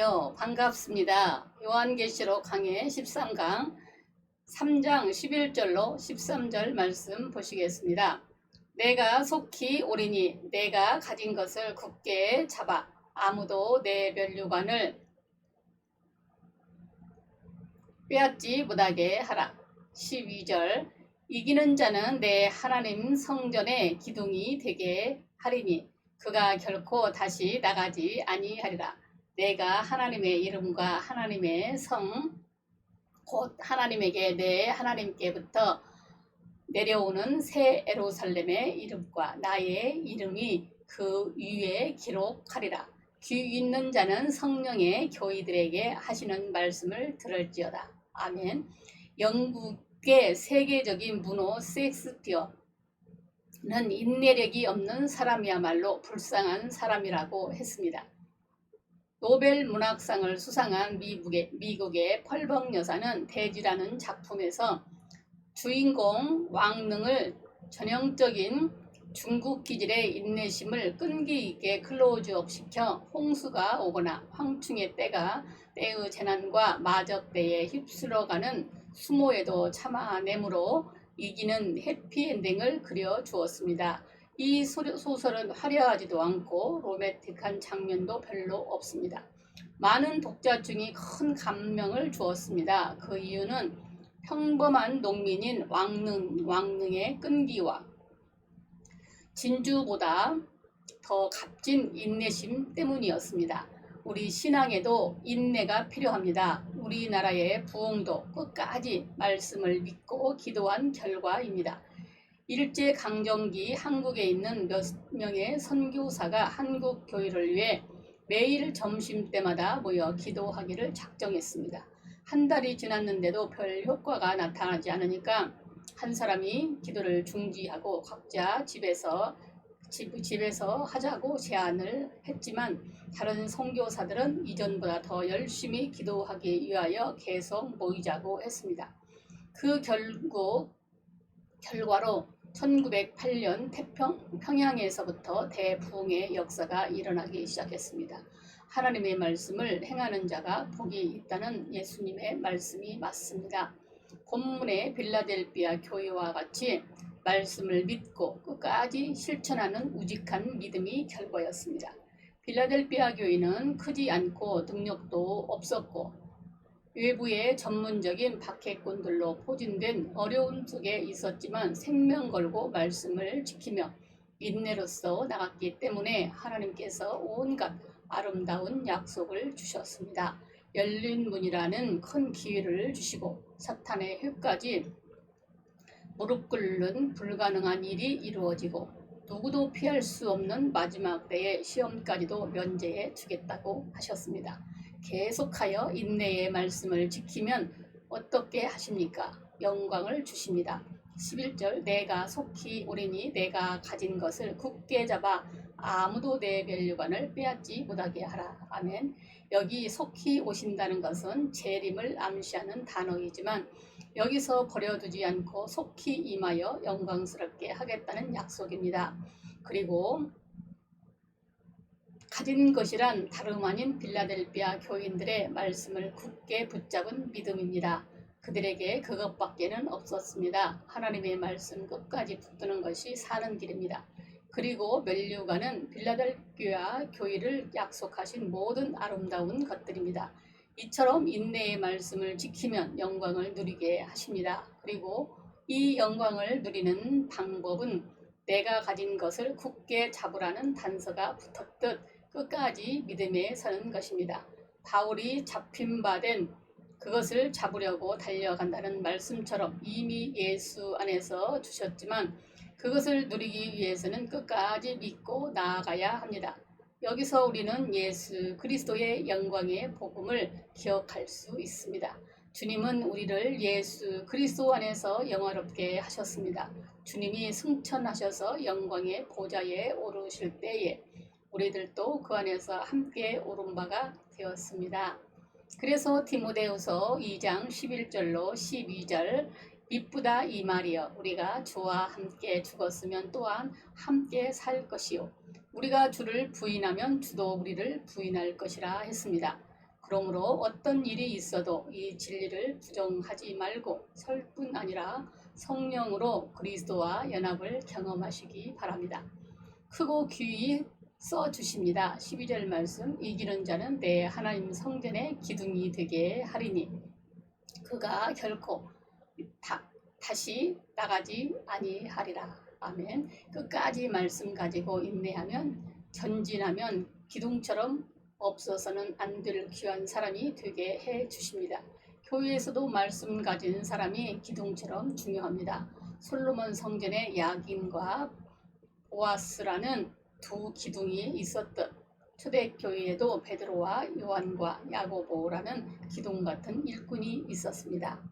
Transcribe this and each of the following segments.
안녕하세요. 반갑습니다. 요한계시록 강해 13강 3장 11절로 13절 말씀 보시겠습니다. 내가 속히 오리니 내가 가진 것을 굳게 잡아 아무도 내 면류관을 빼앗지 못하게 하라. 12절 이기는 자는 내 하나님 성전의 기둥이 되게 하리니 그가 결코 다시 나가지 아니하리라. 내가 하나님의 이름과 하나님의 성, 곧 하나님에게 내 하나님께부터 내려오는 새 에루살렘의 이름과 나의 이름이 그 위에 기록하리라. 귀 있는 자는 성령의 교이들에게 하시는 말씀을 들을지어다. 아멘. 영국의 세계적인 문호 섹스피어 는 인내력이 없는 사람이야말로 불쌍한 사람이라고 했습니다. 노벨 문학상을 수상한 미국의, 미국의 펄벅 여사는 대지라는 작품에서 주인공 왕릉을 전형적인 중국 기질의 인내심을 끈기 있게 클로즈업 시켜 홍수가 오거나 황충의 때가 때의 재난과 마적대에 휩쓸어가는 수모에도 참아내므로 이기는 해피엔딩을 그려 주었습니다. 이 소설은 화려하지도 않고 로맨틱한 장면도 별로 없습니다. 많은 독자 중에 큰 감명을 주었습니다. 그 이유는 평범한 농민인 왕릉, 왕릉의 끈기와 진주보다 더 값진 인내심 때문이었습니다. 우리 신앙에도 인내가 필요합니다. 우리나라의 부흥도 끝까지 말씀을 믿고 기도한 결과입니다. 일제 강점기 한국에 있는 몇 명의 선교사가 한국 교회를 위해 매일 점심 때마다 모여 기도하기를 작정했습니다. 한 달이 지났는데도 별 효과가 나타나지 않으니까 한 사람이 기도를 중지하고 각자 집에서 집, 집에서 하자고 제안을 했지만 다른 선교사들은 이전보다 더 열심히 기도하기 위하여 계속 모이자고 했습니다. 그 결국 결과로 1908년 태평 평양에서부터 대부흥의 역사가 일어나기 시작했습니다. 하나님의 말씀을 행하는 자가 복이 있다는 예수님의 말씀이 맞습니다. 본문의 빌라델비아 교회와 같이 말씀을 믿고 끝까지 실천하는 우직한 믿음이 결과였습니다. 빌라델비아 교회는 크지 않고 능력도 없었고 외부의 전문적인 박해꾼들로 포진된 어려움 속에 있었지만 생명 걸고 말씀을 지키며 인내로서 나갔기 때문에 하나님께서 온갖 아름다운 약속을 주셨습니다. 열린 문이라는 큰 기회를 주시고 사탄의 흙까지 무릎 꿇는 불가능한 일이 이루어지고 누구도 피할 수 없는 마지막 때의 시험까지도 면제해 주겠다고 하셨습니다. 계속하여 인내의 말씀을 지키면 어떻게 하십니까? 영광을 주십니다. 11절 내가 속히 오리니 내가 가진 것을 굳게 잡아 아무도 내 멸류관을 빼앗지 못하게 하라. 아멘. 여기 속히 오신다는 것은 재림을 암시하는 단어이지만 여기서 버려두지 않고 속히 임하여 영광스럽게 하겠다는 약속입니다. 그리고 가진 것이란 다름 아닌 빌라델비아 교인들의 말씀을 굳게 붙잡은 믿음입니다. 그들에게 그것밖에는 없었습니다. 하나님의 말씀 끝까지 붙드는 것이 사는 길입니다. 그리고 멜류가는 빌라델비아 교회를 약속하신 모든 아름다운 것들입니다. 이처럼 인내의 말씀을 지키면 영광을 누리게 하십니다. 그리고 이 영광을 누리는 방법은 내가 가진 것을 굳게 잡으라는 단서가 붙었듯 끝까지 믿음에 서는 것입니다. 바울이 잡힌 바 된 그것을 잡으려고 달려간다는 말씀처럼 이미 예수 안에서 주셨지만 그것을 누리기 위해서는 끝까지 믿고 나아가야 합니다. 여기서 우리는 예수 그리스도의 영광의 복음을 기억할 수 있습니다. 주님은 우리를 예수 그리스도 안에서 영화롭게 하셨습니다. 주님이 승천하셔서 영광의 보좌에 오르실 때에 우리들도 그 안에서 함께 오른 바가 되었습니다. 그래서 디모데후서 2장 11절로 12절 이쁘다 이 말이여 우리가 주와 함께 죽었으면 또한 함께 살 것이요 우리가 주를 부인하면 주도 우리를 부인할 것이라 했습니다. 그러므로 어떤 일이 있어도 이 진리를 부정하지 말고 설뿐 아니라 성령으로 그리스도와 연합을 경험하시기 바랍니다. 크고 귀히 써 주십니다. 12절 말씀 이기는 자는 내 하나님 성전의 기둥이 되게 하리니 그가 결코 다, 다시 나가지 아니하리라. 아멘. 끝까지 말씀 가지고 인내하면 전진하면 기둥처럼 없어서는 안 될 귀한 사람이 되게 해 주십니다. 교회에서도 말씀 가진 사람이 기둥처럼 중요합니다. 솔로몬 성전의 야긴과 보아스라는 두 기둥이 있었듯 초대교회에도 베드로와 요한과 야고보라는 기둥 같은 일꾼이 있었습니다.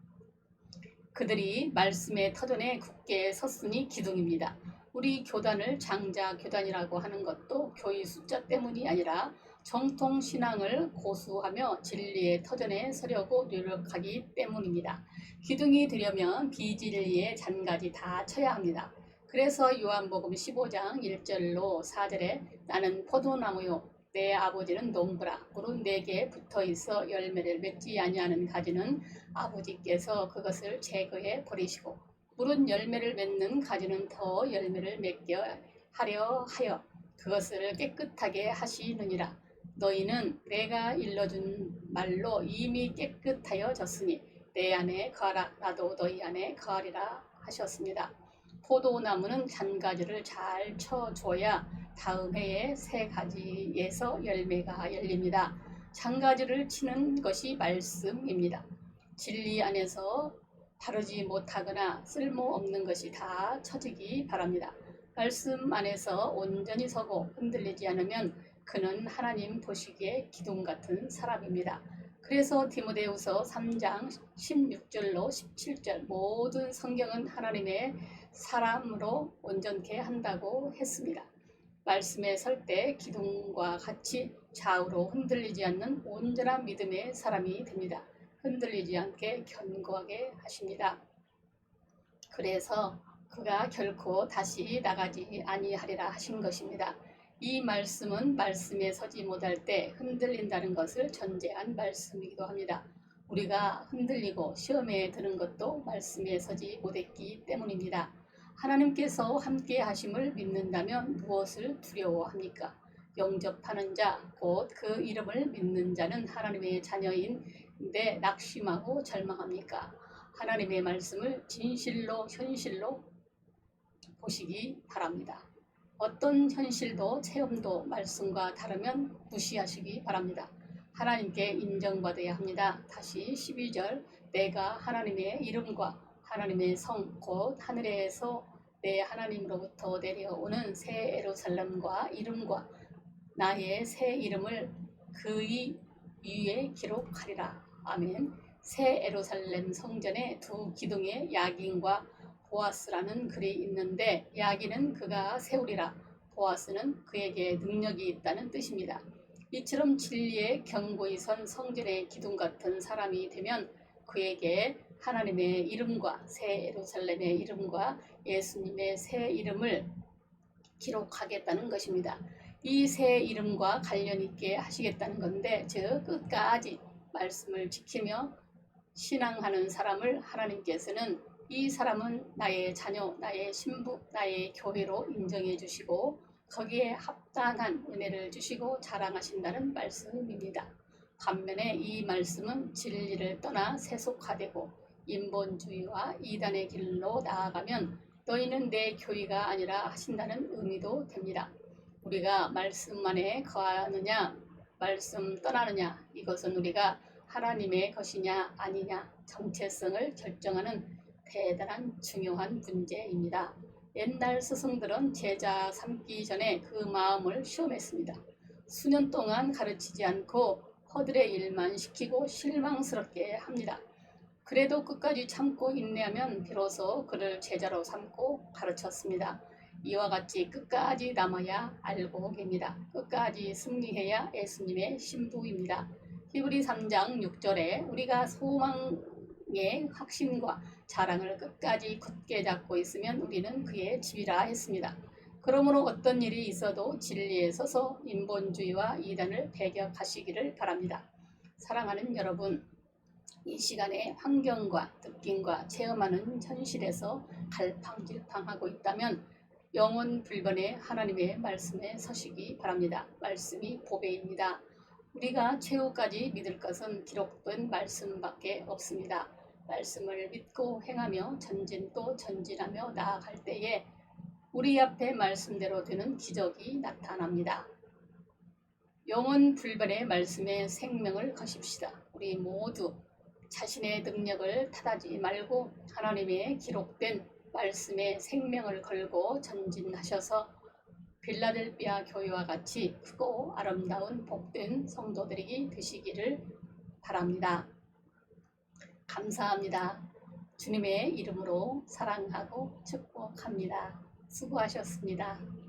그들이 말씀의 터전에 굳게 섰으니 기둥입니다. 우리 교단을 장자 교단이라고 하는 것도 교의 숫자 때문이 아니라 정통 신앙을 고수하며 진리의 터전에 서려고 노력하기 때문입니다. 기둥이 되려면 비진리의 잔가지 다 쳐야 합니다. 그래서 요한복음 15장 1절로 4절에 나는 포도나무요 내 아버지는 농부라 물은 내게 붙어 있어 열매를 맺지 아니하는 가지는 아버지께서 그것을 제거해 버리시고 물은 열매를 맺는 가지는 더 열매를 맺게 하려 하여 그것을 깨끗하게 하시느니라 너희는 내가 일러준 말로 이미 깨끗하여졌으니 내 안에 거하라 나도 너희 안에 거하리라 하셨습니다. 포도나무는 잔가지를 잘 쳐줘야 다음 해에 새 가지에서 열매가 열립니다. 잔가지를 치는 것이 말씀입니다. 진리 안에서 바르지 못하거나 쓸모없는 것이 다 쳐지기 바랍니다. 말씀 안에서 온전히 서고 흔들리지 않으면 그는 하나님 보시기에 기둥 같은 사람입니다. 그래서 디모데후서 3장 16절로 17절 모든 성경은 하나님의 사람으로 온전케 한다고 했습니다. 말씀에 설 때 기둥과 같이 좌우로 흔들리지 않는 온전한 믿음의 사람이 됩니다. 흔들리지 않게 견고하게 하십니다. 그래서 그가 결코 다시 나가지 아니하리라 하신 것입니다. 이 말씀은 말씀에 서지 못할 때 흔들린다는 것을 전제한 말씀이기도 합니다. 우리가 흔들리고 시험에 드는 것도 말씀에 서지 못했기 때문입니다. 하나님께서 함께 하심을 믿는다면 무엇을 두려워합니까? 영접하는 자, 곧 그 이름을 믿는 자는 하나님의 자녀인데 낙심하고 절망합니까? 하나님의 말씀을 진실로 현실로 보시기 바랍니다. 어떤 현실도 체험도 말씀과 다르면 무시하시기 바랍니다. 하나님께 인정받아야 합니다. 다시 12절 내가 하나님의 이름과 하나님의 성 곧 하늘에서 내 하나님으로부터 내려오는 새 에루살렘과 이름과 나의 새 이름을 그의 위에 기록하리라. 아멘. 새 에루살렘 성전의 두 기둥에 야긴과 보아스라는 글이 있는데 야긴은 그가 세우리라. 보아스는 그에게 능력이 있다는 뜻입니다. 이처럼 진리에 경고히 선 성전의 기둥 같은 사람이 되면 그에게 하나님의 이름과 새 예루살렘의 이름과 예수님의 새 이름을 기록하겠다는 것입니다. 이 새 이름과 관련 있게 하시겠다는 건데 즉 끝까지 말씀을 지키며 신앙하는 사람을 하나님께서는 이 사람은 나의 자녀, 나의 신부, 나의 교회로 인정해 주시고 거기에 합당한 은혜를 주시고 자랑하신다는 말씀입니다. 반면에 이 말씀은 진리를 떠나 세속화되고 인본주의와 이단의 길로 나아가면 너희는 내 교회가 아니라 하신다는 의미도 됩니다. 우리가 말씀 안에 거하느냐, 말씀 떠나느냐, 이것은 우리가 하나님의 것이냐 아니냐 정체성을 결정하는 대단한 중요한 문제입니다. 옛날 스승들은 제자 삼기 전에 그 마음을 시험했습니다. 수년 동안 가르치지 않고 허들의 일만 시키고 실망스럽게 합니다. 그래도 끝까지 참고 인내하면 비로소 그를 제자로 삼고 가르쳤습니다. 이와 같이 끝까지 남아야 알고 깹니다. 끝까지 승리해야 예수님의 신부입니다. 히브리 3장 6절에 우리가 소망의 확신과 자랑을 끝까지 굳게 잡고 있으면 우리는 그의 집이라 했습니다. 그러므로 어떤 일이 있어도 진리에 서서 인본주의와 이단을 배격하시기를 바랍니다. 사랑하는 여러분, 이 시간에 환경과 느낌과 체험하는 현실에서 갈팡질팡하고 있다면 영혼 불변의 하나님의 말씀에 서시기 바랍니다. 말씀이 보배입니다. 우리가 최후까지 믿을 것은 기록된 말씀밖에 없습니다. 말씀을 믿고 행하며 전진 또 전진하며 나아갈 때에 우리 앞에 말씀대로 되는 기적이 나타납니다. 영혼 불변의 말씀에 생명을 거십시다. 우리 모두 자신의 능력을 탓하지 말고 하나님의 기록된 말씀에 생명을 걸고 전진하셔서 빌라델비아 교회와 같이 크고 아름다운 복된 성도들이 되시기를 바랍니다. 감사합니다. 주님의 이름으로 사랑하고 축복합니다. 수고하셨습니다.